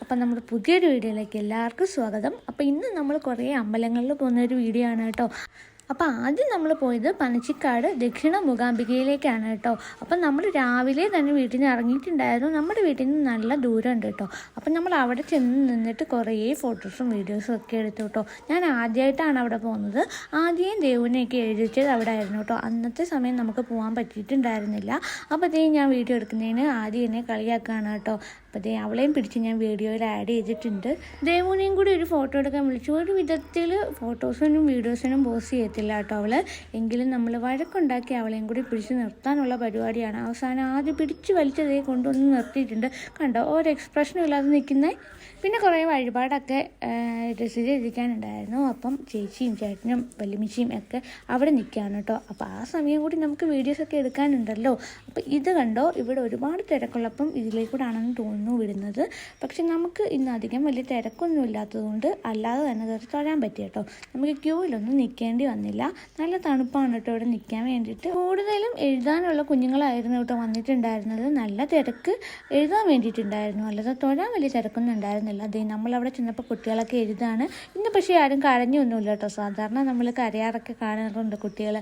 അപ്പം നമ്മുടെ പുതിയൊരു വീഡിയോയിലേക്ക് എല്ലാവർക്കും സ്വാഗതം. അപ്പോൾ ഇന്ന് നമ്മൾ കുറേ അമ്പലങ്ങളിൽ പോകുന്ന ഒരു വീഡിയോ ആണ് കേട്ടോ. അപ്പോൾ ആദ്യം നമ്മൾ പോയത് പനച്ചിക്കാട് ദക്ഷിണ മൂകാംബികയിലേക്കാണ് കേട്ടോ. അപ്പം നമ്മൾ രാവിലെ തന്നെ വീട്ടിൽ നിന്ന് ഇറങ്ങിയിട്ടുണ്ടായിരുന്നു. നമ്മുടെ വീട്ടിൽ നിന്ന് നല്ല ദൂരമുണ്ട് കേട്ടോ. അപ്പം നമ്മൾ അവിടെ ചെന്ന് നിന്നിട്ട് കുറേ ഫോട്ടോസും വീഡിയോസും ഒക്കെ എടുത്തു കേട്ടോ. ഞാൻ ആദ്യമായിട്ടാണ് അവിടെ പോകുന്നത്. ആദ്യം ദേവുവിനെയൊക്കെ എഴുതിച്ചത് അവിടെ ആയിരുന്നു കേട്ടോ. അന്നത്തെ സമയം നമുക്ക് പോകാൻ പറ്റിയിട്ടുണ്ടായിരുന്നില്ല. അപ്പോൾ ഞാൻ വീഡിയോ എടുക്കുന്നതിന് ആദ്യം എന്നെ കളിയാക്കുകയാണ് കേട്ടോ. അപ്പോൾ ദേ അവളെയും പിടിച്ച് ഞാൻ വീഡിയോയിൽ ആഡ് ചെയ്തിട്ടുണ്ട്. ദേവുനെയും കൂടി ഒരു ഫോട്ടോ എടുക്കാൻ വിളിച്ചു. ഒരു വിധത്തിൽ ഫോട്ടോസിനും വീഡിയോസിനും പോസ്റ്റ് ചെയ്യത്തില്ല കേട്ടോ അവൾ എങ്കിലും നമ്മൾ വഴക്കുണ്ടാക്കി അവളെയും കൂടി പിടിച്ച് നിർത്താനുള്ള പരിപാടിയാണ്. അവസാനം ആദ്യം പിടിച്ച് വലിച്ചതേ കൊണ്ടുവന്ന് നിർത്തിയിട്ടുണ്ട്. കണ്ടോ? ഒരു എക്സ്പ്രഷനും ഇല്ലാതെ നിൽക്കുന്നത് പിന്നെ കുറേ വഴിപാടൊക്കെ രസീത് എഴുതിക്കാനുണ്ടായിരുന്നു. അപ്പം ചേച്ചിയും ചേട്ടനും വല്യമ്മച്ചിയും ഒക്കെ അവിടെ നിൽക്കുകയാണ് കേട്ടോ. അപ്പോൾ ആ സമയം കൂടി നമുക്ക് വീഡിയോസൊക്കെ എടുക്കാനുണ്ടല്ലോ. അപ്പോൾ ഇത് കണ്ടോ? ഇവിടെ ഒരുപാട് തിരക്കുള്ളപ്പം ഇതിലേക്കൂടാണെന്ന് തോന്നുന്നു. വിടുന്നത്. പക്ഷെ നമുക്ക് ഇന്ന് അധികം വലിയ തിരക്കൊന്നും ഇല്ലാത്തതുകൊണ്ട് അല്ലാതെ തന്നെ കയറി തൊഴാൻ പറ്റി കേട്ടോ. നമുക്ക് ക്യൂവിലൊന്നും നിൽക്കേണ്ടി വന്നില്ല. നല്ല തണുപ്പാണ് കേട്ടോ ഇവിടെ നിൽക്കാൻ വേണ്ടിയിട്ട്. കൂടുതലും എഴുതാനുള്ള കുഞ്ഞുങ്ങളായിരുന്നു കേട്ടോ വന്നിട്ടുണ്ടായിരുന്നത്. നല്ല തിരക്ക് എഴുതാൻ വേണ്ടിയിട്ടുണ്ടായിരുന്നു. അല്ലാതെ തൊഴാൻ വലിയ തിരക്കൊന്നും ഉണ്ടായിരുന്നില്ല. അതേ നമ്മളവിടെ ചെന്നപ്പോൾ കുട്ടികളൊക്കെ എഴുതാണ്. ഇന്ന് പക്ഷേ ആരും കരഞ്ഞൊന്നുമില്ല കേട്ടോ. സാധാരണ നമ്മൾ കരയാറൊക്കെ കാണാറുണ്ട് കുട്ടികൾ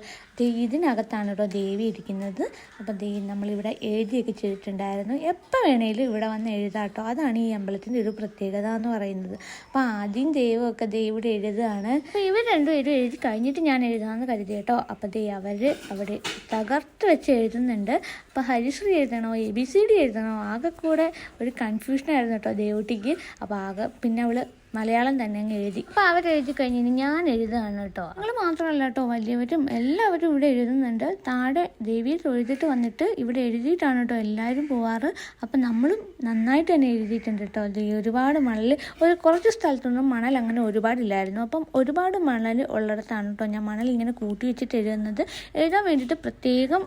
ഇതിനകത്താണ് കേട്ടോ ദേവി ഇരിക്കുന്നത്. അപ്പോൾ ദേ നമ്മളിവിടെ എഴുതിയൊക്കെ ചെയ്തിട്ടുണ്ടായിരുന്നു. എപ്പോൾ വേണേലും ഇവിടെ വന്ന് എഴുതാം കേട്ടോ. അതാണ് ഈ അമ്പലത്തിന്റെ ഒരു പ്രത്യേകത എന്ന് പറയുന്നത്. അപ്പോൾ ആദ്യം ദൈവമൊക്കെ ദൈവം എഴുതുകയാണ് അപ്പോൾ ഇവർ രണ്ടുപേരും എഴുതി കഴിഞ്ഞിട്ട് ഞാൻ എഴുതാമെന്ന് കരുതി കേട്ടോ. അപ്പോൾ ദേ അവർ അവിടെ തകർത്ത് വെച്ച് എഴുതുന്നുണ്ട്. അപ്പോൾ ഹരിശ്രീ എഴുതണോ? എ ബി സി ഡി എഴുതണോ? ആകെ കൂടെ ഒരു കൺഫ്യൂഷനായിരുന്നു കേട്ടോ ദേവുട്ടിക്ക്. അപ്പോൾ ആകെ പിന്നെ അവൾ മലയാളം തന്നെ അങ്ങ് എഴുതി. അപ്പോൾ അവർ എഴുതി കഴിഞ്ഞ് ഞാൻ എഴുതുകയാണ് കേട്ടോ നിങ്ങൾ മാത്രമല്ല കേട്ടോ വലിയവരും എല്ലാവരും ഇവിടെ എഴുതുന്നുണ്ട്. താഴെ ദേവിയെ തൊഴുതിട്ട് വന്നിട്ട് ഇവിടെ എഴുതിയിട്ടാണ് കേട്ടോ എല്ലാവരും പോവാറ്. അപ്പം നമ്മളും നന്നായിട്ട് തന്നെ എഴുതിയിട്ടുണ്ട് കേട്ടോ ഒരുപാട് മണൽ ഒരു കുറച്ച് സ്ഥലത്തൊന്നും മണൽ അങ്ങനെ ഒരുപാടില്ലായിരുന്നു. അപ്പം ഒരുപാട് മണൽ ഉള്ളിടത്താണ് കേട്ടോ ഞാൻ മണൽ ഇങ്ങനെ കൂട്ടി വെച്ചിട്ട് എഴുതുന്നത്. എഴുതാൻ വേണ്ടിയിട്ട് പ്രത്യേകം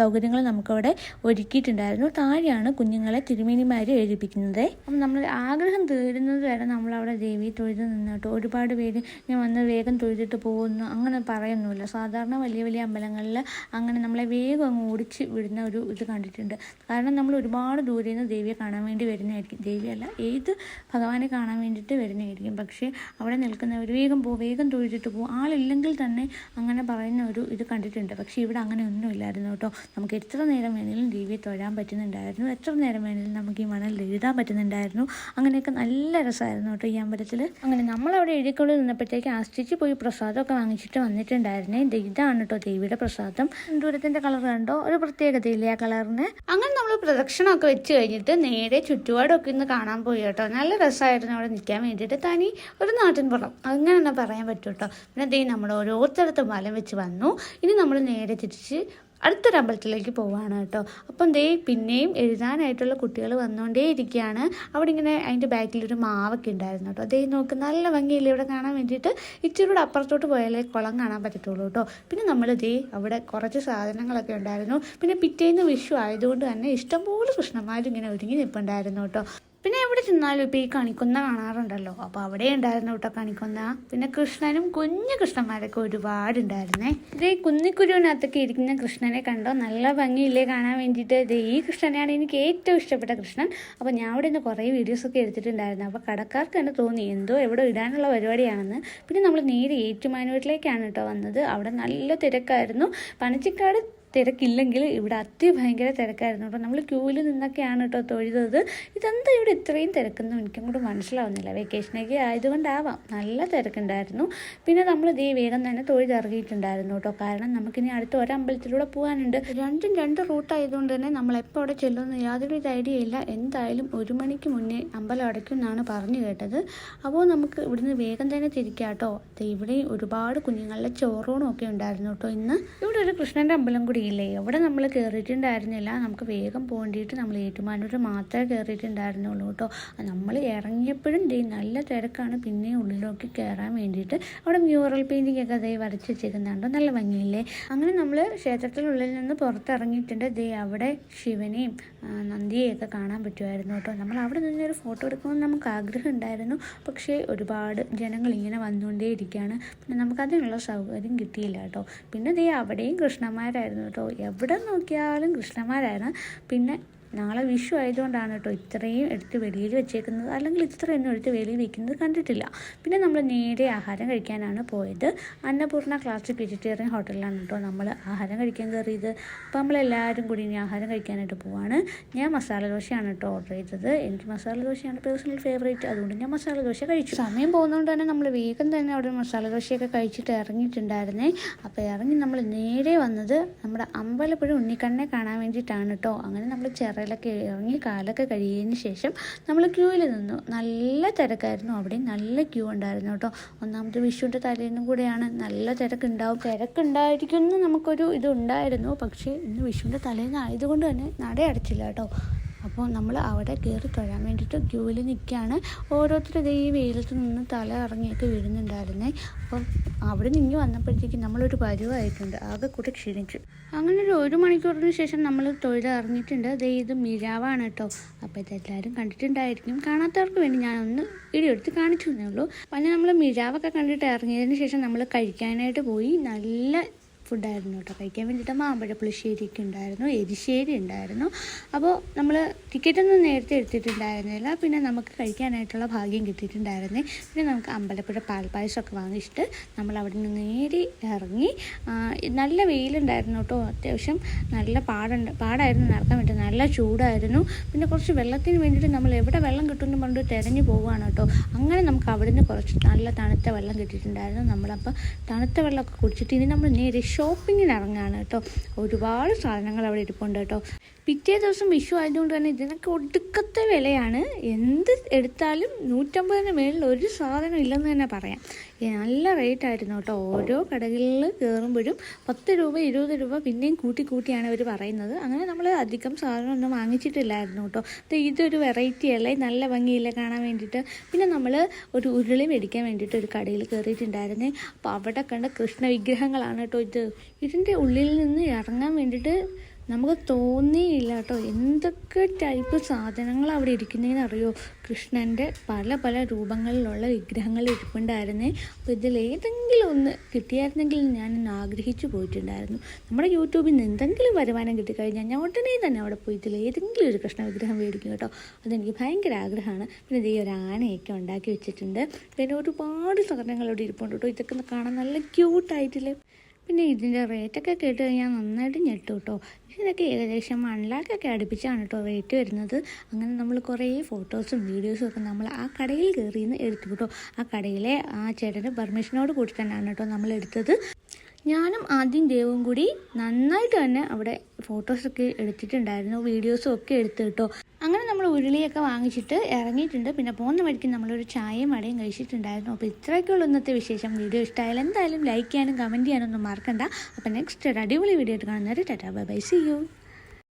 സൗകര്യങ്ങൾ നമുക്കവിടെ ഒരുക്കിയിട്ടുണ്ടായിരുന്നു. താഴെയാണ് കുഞ്ഞുങ്ങളെ തിരുമേനിമാർ എഴുതിപ്പിക്കുന്നത്. അപ്പം നമ്മൾ ആഗ്രഹം തീരുന്നത് വരെ നമ്മൾ അവിടെ ദേവി തൊഴുത് നിന്നിട്ട്. ഒരുപാട് പേര് ഞാൻ വന്ന് വേഗം തൊഴുതിട്ട് പോകുന്നു. അങ്ങനെ പറയുന്നില്ല സാധാരണ വലിയ വലിയ അമ്പലങ്ങളിൽ അങ്ങനെ നമ്മളെ വേഗം അങ്ങ് ഓടിച്ച് വിടുന്ന ഒരു ഇത് കണ്ടിട്ടുണ്ട്. കാരണം നമ്മൾ ഒരുപാട് ദൂരെ നിന്ന് ദേവിയെ കാണാൻ വേണ്ടി വരുന്നതായിരിക്കും. ദേവിയല്ല ഏത് ഭഗവാനെ കാണാൻ വേണ്ടിയിട്ട് വരുന്നതായിരിക്കും. പക്ഷേ അവിടെ നിൽക്കുന്നവർ വേഗം പോ വേഗം തൊഴുതിട്ട് പോകും ആളില്ലെങ്കിൽ തന്നെ അങ്ങനെ പറയുന്ന ഒരു ഇത് കണ്ടിട്ടുണ്ട്. പക്ഷേ ഇവിടെ അങ്ങനെ ഒന്നും ഇല്ലായിരുന്നു കേട്ടോ. നമുക്ക് എത്ര നേരം വേണമെങ്കിലും ദേവിയെ തൊഴാൻ പറ്റുന്നുണ്ടായിരുന്നു. എത്ര നേരം വേണമെങ്കിലും നമുക്ക് ഈ മണൽ എഴുതാൻ പറ്റുന്നുണ്ടായിരുന്നു. അങ്ങനെയൊക്കെ നല്ല രസമായിരുന്നു കേട്ടോ. ഈ അമ്പലത്തിൽ അങ്ങനെ നമ്മൾ അവിടെ എഴുതിക്കൊള്ളിൽ നിന്നപ്പോഴത്തേക്ക് ആസ്റ്റിച്ച് പോയി പ്രസാദമൊക്കെ വാങ്ങിച്ചിട്ട് വന്നിട്ടുണ്ടായിരുന്നേ. ഇത് ഇതാണ് കേട്ടോ ദേവിയുടെ പ്രസാദം. ദൂരത്തിന്റെ കളർ കണ്ടോ? ഒരു പ്രത്യേകതയില്ലേ ആ കളറിന്. അങ്ങനെ നമ്മൾ പ്രദക്ഷിണമൊക്കെ വെച്ച് കഴിഞ്ഞിട്ട് നേരെ ചുറ്റുപാടൊക്കെ ഇന്ന് കാണാൻ പോയി കേട്ടോ. നല്ല രസമായിരുന്നു അവിടെ നിൽക്കാൻ വേണ്ടിയിട്ട്. തനി ഒരു നാട്ടിൻ പുറം. അങ്ങനെ തന്നെ പറയാൻ പറ്റും കേട്ടോ പിന്നെ ദേ നമ്മൾ ഓരോരുത്തരത്തും വലം വെച്ച് വന്നു. ഇനി നമ്മൾ നേരെ തിരിച്ച് അമ്പലത്തിലേക്ക് പോവാണ് കേട്ടോ. അപ്പം ദേ പിന്നെയും എഴുതാനായിട്ടുള്ള കുട്ടികൾ വന്നുകൊണ്ടേ ഇരിക്കുകയാണ് അവിടെ ഇങ്ങനെ അതിന്റെ ബാക്കിലൊരു മാവൊക്കെ ഉണ്ടായിരുന്നു കേട്ടോ. അതേ നോക്ക് നല്ല ഭംഗിയില്ലേ ഇവിടെ കാണാൻ വേണ്ടിയിട്ട്? ഇച്ചിരി കൂടെ അപ്പുറത്തോട്ട് പോയാലേ കുളം കാണാൻ പറ്റത്തുള്ളൂ കേട്ടോ. പിന്നെ നമ്മൾ ദേ അവിടെ കുറച്ച് സാധനങ്ങളൊക്കെ ഉണ്ടായിരുന്നു. പിന്നെ പിറ്റേന്ന് വിഷു ആയതുകൊണ്ട് തന്നെ ഇഷ്ടംപോലെ കൃഷ്ണന്മാരും ഇങ്ങനെ ഒരുങ്ങി നിൽപ്പുണ്ടായിരുന്നു കേട്ടോ. പിന്നെ എവിടെ ചെന്നാലും ഇപ്പോൾ ഈ കണിക്കൊന്ന കാണാറുണ്ടല്ലോ. അപ്പോൾ അവിടെ ഉണ്ടായിരുന്നു കേട്ടോ കണിക്കൊന്ന. പിന്നെ കൃഷ്ണനും കുഞ്ഞു കൃഷ്ണന്മാരൊക്കെ ഒരുപാടുണ്ടായിരുന്നേ. ഇതേ കുന്നിക്കുരുവിനകത്തൊക്കെ ഇരിക്കുന്ന കൃഷ്ണനെ കണ്ടോ? നല്ല ഭംഗിയില്ലേ കാണാൻ വേണ്ടിയിട്ട്. ഇത് ഈ കൃഷ്ണനെയാണ് എനിക്ക് ഏറ്റവും ഇഷ്ടപ്പെട്ട കൃഷ്ണൻ. അപ്പോൾ ഞാൻ അവിടെ നിന്ന് കുറേ വീഡിയോസൊക്കെ എടുത്തിട്ടുണ്ടായിരുന്നു. അപ്പോൾ കടക്കാർക്ക് തന്നെ തോന്നി എന്തോ എവിടെ ഇടാനുള്ള പരിപാടിയാണെന്ന്. പിന്നെ നമ്മൾ നേരെ ഏറ്റുമാനൂരിലേക്കാണ് കേട്ടോ വന്നത്. അവിടെ നല്ല തിരക്കായിരുന്നു. പനച്ചിക്കാട് തിരക്കില്ലെങ്കിൽ ഇവിടെ അതിഭയങ്കര തിരക്കായിരുന്നു. കേട്ടോ നമ്മൾ ക്യൂവിൽ നിന്നൊക്കെയാണ് കേട്ടോ തൊഴുതത്. ഇതെന്താ ഇവിടെ ഇത്രയും തിരക്കെന്ന് എനിക്കും കൂടെ മനസ്സിലാവുന്നില്ല. വെക്കേഷനൊക്കെ ആയതുകൊണ്ടാവാം. നല്ല തിരക്കുണ്ടായിരുന്നു. പിന്നെ നമ്മൾ ഇതേ വേഗം തന്നെ തൊഴുതിറങ്ങിയിട്ടുണ്ടായിരുന്നു കേട്ടോ. കാരണം നമുക്കിനി അടുത്ത ഒരമ്പലത്തിലൂടെ പോകാനുണ്ട്. രണ്ടും രണ്ട് റൂട്ടായതുകൊണ്ട് തന്നെ നമ്മൾ എപ്പോൾ അവിടെ ചെല്ലുമെന്ന് യാതൊരു ഐഡിയ ഇല്ല. എന്തായാലും ഒരു മണിക്ക് മുന്നേ അമ്പലം അടയ്ക്കും എന്നാണ് പറഞ്ഞു കേട്ടത്. അപ്പോൾ നമുക്ക് ഇവിടുന്ന് വേഗം തന്നെ തിരിക്കാം കേട്ടോ. ഇവിടെ ഒരുപാട് കുഞ്ഞുങ്ങളുടെ ചോറൂണും ഒക്കെ ഉണ്ടായിരുന്നു കേട്ടോ ഇന്ന്. ഇവിടെ ഒരു കൃഷ്ണന്റെ അമ്പലം കൂടി ഇല്ലേ എവിടെ നമ്മൾ കയറിയിട്ടുണ്ടായിരുന്നില്ല നമുക്ക് വേഗം പോകേണ്ടിയിട്ട് നമ്മൾ ഏറ്റുമാനൂർ മാത്രമേ കയറിയിട്ടുണ്ടായിരുന്നുള്ളൂ കേട്ടോ. നമ്മൾ ഇറങ്ങിയപ്പോഴും ദേ നല്ല തിരക്കാണ്. പിന്നെ ഉള്ളിലേക്ക് കയറാൻ വേണ്ടിയിട്ട് അവിടെ മ്യൂറൽ പെയിന്റിംഗ് ഒക്കെ അതേ വരച്ച് വെച്ചേക്കുന്നുണ്ടോ. നല്ല ഭംഗിയില്ലേ? അങ്ങനെ നമ്മൾ ക്ഷേത്രത്തിനുള്ളിൽ നിന്ന് പുറത്തിറങ്ങിയിട്ടുണ്ട്. ദേ അവിടെ ശിവനെയും നന്ദിയെയൊക്കെ കാണാൻ പറ്റുമായിരുന്നു കേട്ടോ. നമ്മൾ അവിടെ നിന്നൊരു ഫോട്ടോ എടുക്കണമെന്ന് നമുക്ക് ആഗ്രഹം ഉണ്ടായിരുന്നു. പക്ഷേ ഒരുപാട് ജനങ്ങൾ ഇങ്ങനെ വന്നുകൊണ്ടേ ഇരിക്കുകയാണ് പിന്നെ നമുക്കതിനുള്ള സൗകര്യം കിട്ടിയില്ല കേട്ടോ. പിന്നെ ദേ അവിടെയും കൃഷ്ണന്മാരായിരുന്നു കേട്ടോ. എവിടെ നോക്കിയാലും കൃഷ്ണന്മാരാണ്. പിന്നെ നാളെ വിഷു ആയതുകൊണ്ടാണ് കേട്ടോ ഇത്രയും എടുത്ത് വെളിയിൽ വെച്ചേക്കുന്നത്. അല്ലെങ്കിൽ ഇത്രയൊന്നും എടുത്ത് വെളിയിൽ വെക്കുന്നത് കണ്ടിട്ടില്ല. പിന്നെ നമ്മൾ നേരെ ആഹാരം കഴിക്കാനാണ് പോയത്. അന്നപൂർണ ക്ലാസിക് വെജിറ്റേറിയൻ ഹോട്ടലിലാണ് കേട്ടോ നമ്മൾ ആഹാരം കഴിക്കാൻ കയറിയത്. അപ്പോൾ നമ്മളെല്ലാവരും കൂടി ഇനി ആഹാരം കഴിക്കാനായിട്ട് പോവാണ്. ഞാൻ മസാല ദോശയാണ് കേട്ടോ ഓർഡർ ചെയ്തത്. എനിക്ക് മസാല ദോശയാണ് പേഴ്സണൽ ഫേവറേറ്റ് അതുകൊണ്ട് ഞാൻ മസാല ദോശ കഴിച്ചു. സമയം പോകുന്നതുകൊണ്ട് തന്നെ നമ്മൾ വേഗം തന്നെ അവിടെ മസാല ദോശയൊക്കെ കഴിച്ചിട്ട് ഇറങ്ങിയിട്ടുണ്ടായിരുന്നേ. അപ്പോൾ ഇറങ്ങി നമ്മൾ നേരെ വന്നത് നമ്മുടെ അമ്പലപ്പുഴ ഉണ്ണിക്കണ്ണനെ കാണാൻ വേണ്ടിയിട്ടാണ് കേട്ടോ. അങ്ങനെ നമ്മൾ ചിറയിലൊക്കെ ഇറങ്ങി കാലൊക്കെ കഴിയുന്നതിന് ശേഷം നമ്മൾ ക്യൂവിൽ നിന്നു. നല്ല തിരക്കായിരുന്നു അവിടെ നല്ല ക്യൂ ഉണ്ടായിരുന്നു കേട്ടോ. ഒന്നാമത് വിഷുവിന്റെ തലേന്നും കൂടെയാണ്. നല്ല തിരക്കുണ്ടാവും. തിരക്കുണ്ടായിരിക്കും എന്ന് നമുക്കൊരു ഇതുണ്ടായിരുന്നു പക്ഷേ ഇന്ന് വിഷുവിന്റെ തലേന്ന് ആയതുകൊണ്ട് തന്നെ നട അടച്ചില്ല കേട്ടോ. അപ്പോൾ നമ്മൾ അവിടെ കയറി തൊഴാൻ വേണ്ടിയിട്ട് ക്യൂവിൽ നിൽക്കുകയാണ്. ഓരോരുത്തരും ഈ വെയിലത്ത് നിന്ന് തല ഇറങ്ങിയൊക്കെ വീഴുന്നുണ്ടായിരുന്നേ. അപ്പം അവിടെ നിന്ന് വന്നപ്പോഴത്തേക്കും നമ്മളൊരു പരുവായിട്ടുണ്ട്. ആകെ കൂടെ ക്ഷീണിച്ചു. അങ്ങനെ ഒരു ഒരു മണിക്കൂറിന് ശേഷം നമ്മൾ തൊഴിൽ ഇറങ്ങിയിട്ടുണ്ട്. ദേ ഇത് മിരാവാണ് കേട്ടോ. അപ്പോൾ ഇതെല്ലാവരും കണ്ടിട്ടുണ്ടായിരിക്കും. കാണാത്തവർക്ക് വേണ്ടി ഞാനൊന്ന് വീഡിയോ എടുത്ത് കാണിച്ചു തന്നേ ഉള്ളൂ. പിന്നെ നമ്മൾ മിരാവൊക്കെ കണ്ടിട്ട് ഇറങ്ങിയതിന് ശേഷം നമ്മൾ കഴിക്കാനായിട്ട് പോയി. നല്ല ഫുഡായിരുന്നു കേട്ടോ. കഴിക്കാൻ വേണ്ടിയിട്ട് മാമ്പഴ പുളിശ്ശേരിയൊക്കെ ഉണ്ടായിരുന്നു എരിശ്ശേരി ഉണ്ടായിരുന്നു. അപ്പോൾ നമ്മൾ ടിക്കറ്റൊന്നും നേരത്തെ എടുത്തിട്ടുണ്ടായിരുന്നില്ല. പിന്നെ നമുക്ക് കഴിക്കാനായിട്ടുള്ള ഭാഗ്യം കിട്ടിയിട്ടുണ്ടായിരുന്നേ. പിന്നെ നമുക്ക് അമ്പലപ്പുഴ പാൽപ്പായസമൊക്കെ വാങ്ങിച്ചിട്ട് നമ്മൾ അവിടെ നിന്ന് നേരി ഇറങ്ങി. നല്ല വെയിലുണ്ടായിരുന്നു കേട്ടോ. അത്യാവശ്യം നല്ല പാടുണ്ട് പാടായിരുന്നു നടക്കാൻ വേണ്ടി. നല്ല ചൂടായിരുന്നു. പിന്നെ കുറച്ച് വെള്ളത്തിന് വേണ്ടിയിട്ട് നമ്മൾ എവിടെ വെള്ളം കിട്ടുമെന്ന് പറഞ്ഞിട്ട് തിരഞ്ഞു പോവുകയാണ് കേട്ടോ. അങ്ങനെ നമുക്ക് അവിടെ നിന്ന് കുറച്ച് നല്ല തണുത്ത വെള്ളം കിട്ടിയിട്ടുണ്ടായിരുന്നു. നമ്മളപ്പോൾ തണുത്ത വെള്ളമൊക്കെ കുടിച്ചിട്ട് ഇനി നമ്മൾ നേരെ ഷോപ്പിങ്ങിന് ഇറങ്ങുകയാണ് കേട്ടോ. ഒരുപാട് സാധനങ്ങൾ അവിടെ ഇരിപ്പുണ്ട് കേട്ടോ. പിറ്റേ ദിവസം വിഷു ആയതുകൊണ്ട് തന്നെ ഇതിനൊക്കെ ഒടുക്കത്തെ വിലയാണ്. എന്ത് എടുത്താലും നൂറ്റമ്പതിന് മേളിൽ ഒരു സാധനം ഇല്ലെന്ന് തന്നെ പറയാം. നല്ല റേറ്റ് ആയിരുന്നു കേട്ടോ. ഓരോ കടകളിൽ കയറുമ്പോഴും പത്ത് രൂപ ഇരുപത് രൂപ പിന്നെയും കൂട്ടി കൂട്ടിയാണ് അവർ പറയുന്നത്. അങ്ങനെ നമ്മൾ അധികം സാധനമൊന്നും വാങ്ങിച്ചിട്ടില്ലായിരുന്നു കേട്ടോ. അപ്പോൾ ഇതൊരു വെറൈറ്റി അല്ലേ? നല്ല ഭംഗിയില്ലേ കാണാൻ വേണ്ടിയിട്ട്. പിന്നെ നമ്മൾ ഒരു ഉരുളി മേടിക്കാൻ വേണ്ടിയിട്ട് ഒരു കടയിൽ കയറിയിട്ടുണ്ടായിരുന്നേ അപ്പോൾ അവിടെ കണ്ട കൃഷ്ണ വിഗ്രഹങ്ങളാണ് കേട്ടോ ഇത്. ഇതിന്റെ ഉള്ളിൽ നിന്ന് ഇറങ്ങാൻ വേണ്ടിയിട്ട് നമുക്ക് തോന്നിയില്ല കേട്ടോ. എന്തൊക്കെ ടൈപ്പ് സാധനങ്ങൾ അവിടെ ഇരിക്കുന്നതെന്ന് അറിയോ? കൃഷ്ണന്റെ പല പല രൂപങ്ങളിലുള്ള വിഗ്രഹങ്ങൾ ഇരിപ്പുണ്ടായിരുന്നേ. അപ്പോൾ ഇതിലേതെങ്കിലും ഒന്ന് കിട്ടിയായിരുന്നെങ്കിൽ ഞാൻ ആഗ്രഹിച്ചു പോയിട്ടുണ്ടായിരുന്നു. നമ്മുടെ യൂട്യൂബിൽ നിന്ന് എന്തെങ്കിലും വരുമാനം കിട്ടിക്കഴിഞ്ഞാൽ ഞാൻ ഉടനെ തന്നെ അവിടെ പോയി ഇതിൽ ഏതെങ്കിലും ഒരു കൃഷ്ണ വിഗ്രഹം മേടിക്കും കേട്ടോ. അതെനിക്ക് ഭയങ്കര ആഗ്രഹമാണ്. പിന്നെ ഇതേ ഒരു ആനയൊക്കെ ഉണ്ടാക്കി വെച്ചിട്ടുണ്ട്. പിന്നെ ഒരുപാട് സാധനങ്ങൾ അവിടെ ഇരിപ്പുണ്ട് കേട്ടോ. ഇതൊക്കെ കാണാൻ നല്ല ക്യൂട്ടായിട്ടില്ലേ പിന്നെ ഇതിന്റെ റേറ്റൊക്കെ കേട്ട് കഴിഞ്ഞാൽ നന്നായിട്ട് ഞെട്ടു കേട്ടോ ഇതിനൊക്കെ ഏകദേശം വൺ ലാക്കൊക്കെ അടുപ്പിച്ചാണ് കേട്ടോ റേറ്റ് വരുന്നത്. അങ്ങനെ നമ്മൾ കുറേ ഫോട്ടോസും വീഡിയോസും ഒക്കെ നമ്മൾ ആ കടയിൽ കയറി നിന്ന് എടുത്തു കേട്ടോ ആ കടയിലെ ആ ചേട്ടന്റെ പെർമിഷനോട് കൂടി തന്നെയാണ് കേട്ടോ നമ്മൾ എടുത്തത്. ഞാനും ആദ്യം ദേവും കൂടി നന്നായിട്ട് തന്നെ അവിടെ ഫോട്ടോസൊക്കെ എടുത്തിട്ടുണ്ടായിരുന്നു വീഡിയോസും ഒക്കെ എടുത്തു കേട്ടോ അങ്ങനെ ഉരുളിയൊക്കെ വാങ്ങിച്ചിട്ട് ഇറങ്ങിയിട്ടുണ്ട്. പിന്നെ പോകുന്ന വഴിക്ക് നമ്മളൊരു ചായയും വടയും കഴിച്ചിട്ടുണ്ടായിരുന്നു. അപ്പോൾ ഇത്രയൊക്കെയുള്ള ഇന്നത്തെ വിശേഷം. വീഡിയോ ഇഷ്ടമായാലും എന്തായാലും ലൈക്ക് ചെയ്യാനും കമന്റ് ചെയ്യാനൊന്നും മറക്കണ്ട. അപ്പോൾ നെക്സ്റ്റ് ഒരു അടിപൊളി വീഡിയോ ആയിട്ട് കാണുന്നവരെ tata. Bye bye see you